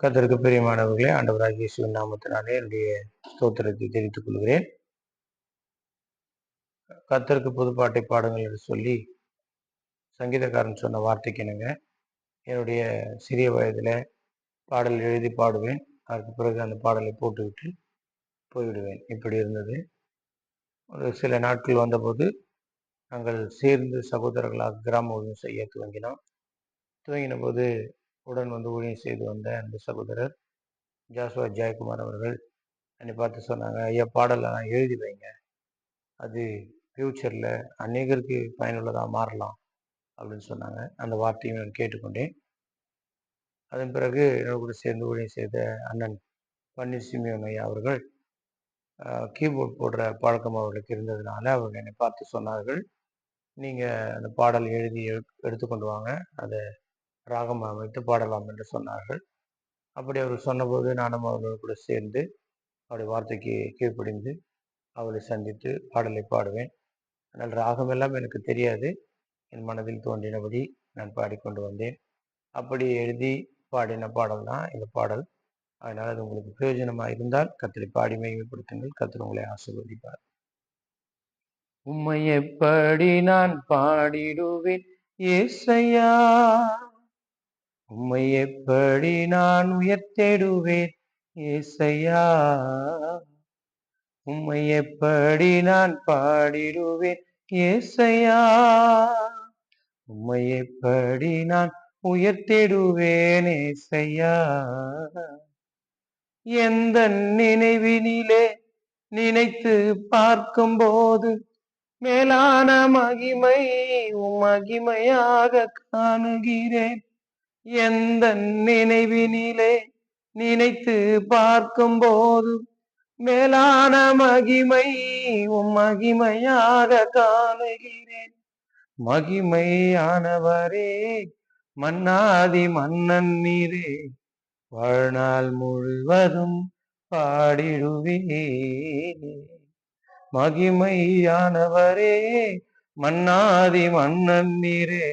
கத்தருக்கு பிரியமானவர்களே ஆண்டவராகிய இயேசுவின் நாமத்தினாலே என்னுடைய ஸ்தோத்திரத்தை தெரிவித்துக் கொள்கிறேன். கத்தருக்கு புதுப்பாட்டை பாடுங்கள் என்று சொல்லி சங்கீதக்காரன் சொன்ன வார்த்தைக்கு என்னங்க என்னுடைய சிறிய வயதில் பாடல் எழுதி பாடுவேன். அதற்கு பிறகு அந்த பாடலை போட்டுவிட்டு போய்விடுவேன். இப்படி இருந்தது. ஒரு சில நாட்கள் வந்தபோது நாங்கள் சேர்ந்து சகோதரர்களாக கிராம ஊழியம் செய்ய துவங்கினோம். துவங்கின போது உடன் வந்து ஊழியம் செய்து வந்த அந்த சகோதரர் ஜாஸ்வா ஜெயக்குமார் அவர்கள் என்னை பார்த்து சொன்னாங்க ஐயா பாடலை நான் எழுதி வைங்க. அது ஃப்யூச்சரில் அநேகருக்கு பயனுள்ளதாக மாறலாம். அப்படின்னு சொன்னாங்க. அந்த வார்த்தையும் நான் கேட்டுக்கொண்டேன். அதன் பிறகு என்னோட கூட சேர்ந்து ஊழியம் செய்த அண்ணன் பன்னீர் சிமியோன் ஐயா அவர்கள் கீபோர்ட் போடுற பழக்கம் அவர்களுக்கு இருந்ததுனால அவர்கள் என்னை பார்த்து சொன்னார்கள் நீங்கள் அந்த பாடல் எழுதி எடுத்துக்கொண்டு வாங்க. அதை ராகம் அமைத்து பாடலாம் என்று சொன்னார்கள். அப்படி அவர் சொன்னபோது நானும் அவர்கள் கூட சேர்ந்து அவருடைய வார்த்தைக்கு கீழ்ப்படிந்து அவளை சந்தித்து பாடலை பாடுவேன். ஆனால் ராகம் எல்லாம் எனக்கு தெரியாது. என் மனதில் தோன்றினபடி நான் பாடிக்கொண்டு வந்தேன். அப்படி எழுதி பாடின பாடல் தான் இந்த பாடல். அதனால் அது உங்களுக்கு பிரயோஜனமாக இருந்தால் கத்திரி பாடி மேம்படுத்துங்கள் கத்திரி உங்களை ஆசிர்வதிப்பார். உம்மை எப்படி நான் பாடிடுவேன். ஏசையா உம்மை எப்படி நான் உயர்த்தேடுவேன் ஏசையா. உம்மை எப்படி நான் பாடிடுவேன் ஏசையா. உம்மை எப்படி நான் உயர்த்திடுவேன் ஏசையா. எந்த நினைவினிலே நினைத்து பார்க்கும்போது மேலான மகிமை உம் மகிமையாக காணுகிறேன். எந்த நினைவினிலே நினைத்து பார்க்கும் போது மேலான மகிமை உம் மகிமையாக காணுகிறேன். மகிமையானவரே மன்னாதி மன்னன் நீரே வாழ்நாள் முழுவதும் பாடிடுவே மகிமையானவரே மன்னாதி மன்னன் நீரே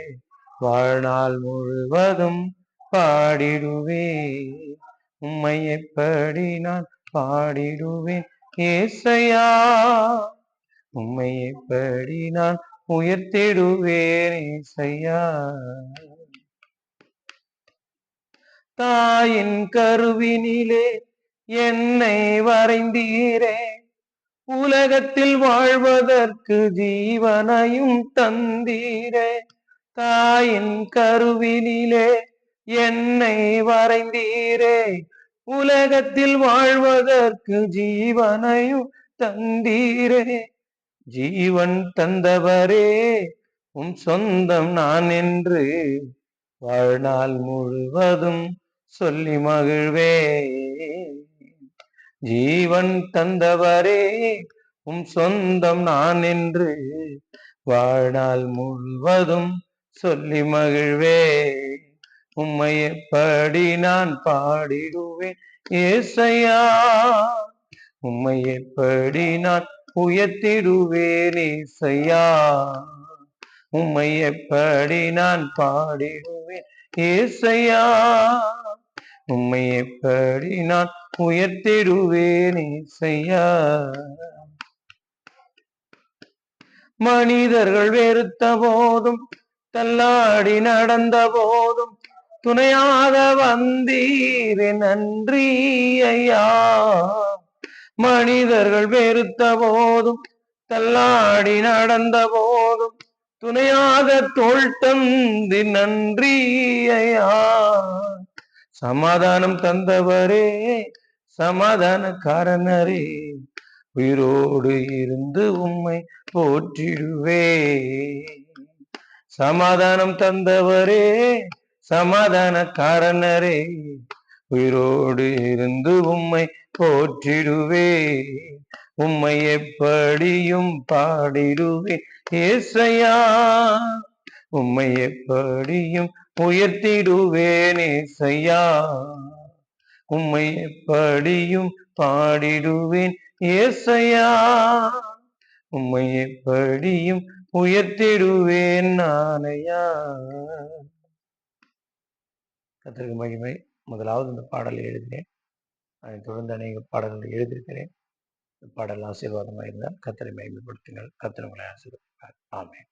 வாழ்நாள் முழுவதும் பாடிடுவேன். உம்மை எப்படி நான் பாடிடுவேன்? ஏசையா உம்மை எப்படி நான் உயர்த்திடுவேன்? ஏசையா. தாயின் கருவினிலே என்னை வரைந்தீரே. உலகத்தில் வாழ்வதற்கு ஜீவனையும் தந்தீரே. தாயின் கருவினிலே என்னை வரைந்தீரே. உலகத்தில் வாழ்வதற்கு ஜீவனையும் தந்தீரே. ஜீவன் தந்தவரே உன் சொந்தம் நான் என்று வாழ்நாள் முழுவதும் சொல்லி மகிழ்வே ஜீவன் தந்தவரே உன் சொந்தம் நான் என்று வாழ்நாள் முழுவதும் சொல்லி மகிழ்வே உம்மை எப்படி நான் பாடிடுவேன்? ஏசையா உம்மை எப்படி நான் உயர்த்திடுவேன்? ஏசையா உம்மை எப்படி நான் பாடிடுவேன்? ஏசையா உம்மை எப்படி நான் உயர்த்திடுவேன்? ஏசையா. மனிதர்கள் வெறுத்த போதும் தள்ளாடி நடந்த போதும் துணையாக வந்தீரே நன்றி ஐயா. மனிதர்கள் வெறுத்த போதும் தள்ளாடி நடந்த போதும் துணையாக தோல் தந்தி நன்றி ஐயா. சமாதானம் தந்தவரே சமாதானக்காரனரே. உயிரோடு இருந்து உம்மை போற்றிடுவே. சமாதானம் தந்தவரே சமாதானக்காரனரே உயிரோடு இருந்து உம்மை போற்றிடுவே உம்மை எப்படியும் பாடிடுவே. ஏசையா உம்மை எப்படியும் உயர்த்திடுவேன் ஏசையா உம்மை எப்படியும் பாடிடுவேன் ஏசையா உம்மை எப்படியும் உயர்த்திடுவேன் நானையா? கத்திற்கு மகிமை. முதலாவது இந்த பாடலை எழுதினேன். அதைத் தொடர்ந்து அநேக பாடல்களை எழுதியிருக்கிறேன். இந்த பாடல் ஆசீர்வாதமாக இருந்தால் கத்திரை மகிமைப்படுத்துங்கள். கத்திரங்களை உங்களை ஆசீர்வதிப்பார்.